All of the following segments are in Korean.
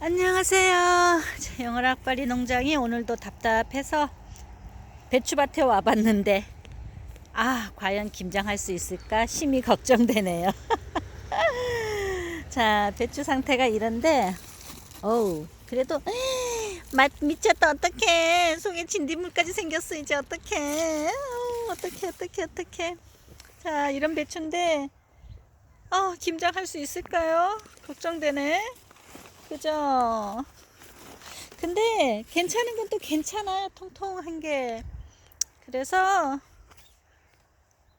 안녕하세요. 자, 영월악바리 농장이 오늘도 답답해서 배추밭에 와봤는데 아 과연 김장할 수 있을까? 심히 걱정되네요. 자 배추 상태가 이런데 어우 그래도 맛 미쳤다. 어떡해. 속에 진딧물까지 생겼어. 이제 어떡해. 어우, 어떡해 어떡해 어떡해. 자 이런 배추인데 어 김장할 수 있을까요? 걱정되네 그죠? 근데 괜찮은 건 또 괜찮아요. 통통한 게. 그래서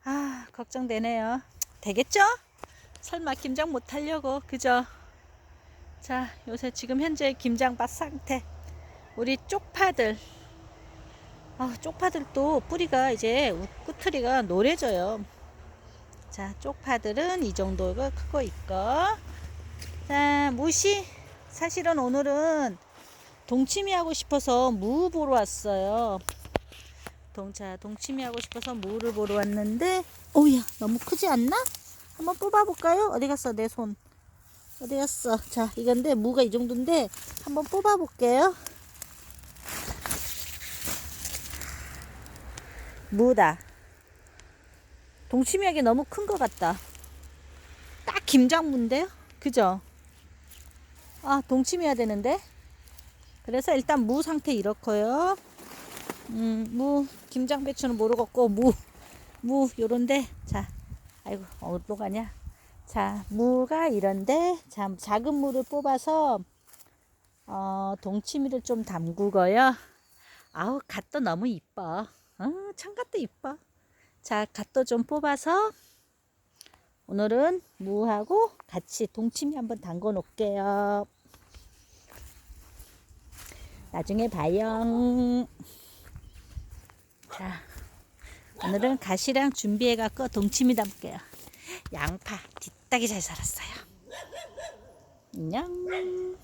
아, 걱정되네요. 되겠죠? 설마 김장 못 하려고. 그죠? 자, 요새 지금 현재 김장밭 상태. 우리 쪽파들. 아, 쪽파들도 뿌리가 이제 꾸트리가 노래져요. 자, 쪽파들은 이 정도가 크고 있고. 자, 무시. 사실은 오늘은 동치미 하고 싶어서 무 보러 왔어요. 동차 동치미 하고 싶어서 무를 보러 왔는데, 오야 너무 크지 않나? 한번 뽑아볼까요? 어디 갔어 내 손? 어디 갔어? 자 이건데 무가 이 정도인데 한번 뽑아볼게요. 무다. 동치미하기 너무 큰 것 같다. 딱 김장무인데요? 그죠? 아, 동치미해야 되는데. 그래서 일단 무 상태 이렇고요. 음, 무 김장 배추는 모르겠고 무, 무 요런데 자, 아이고 어디로 가냐? 자, 무가 이런데 자, 작은 무를 뽑아서 어, 동치미를 좀 담그고요. 아우, 갓도 너무 이뻐. 어, 참갓도 이뻐. 자, 갓도 좀 뽑아서 오늘은 무하고 같이 동치미 한번 담궈 놓을게요. 나중에 봐요. 자, 오늘은 가시랑 준비해 갖고 동치미 담게요. 양파 뒤딱이 잘 살았어요. 안녕.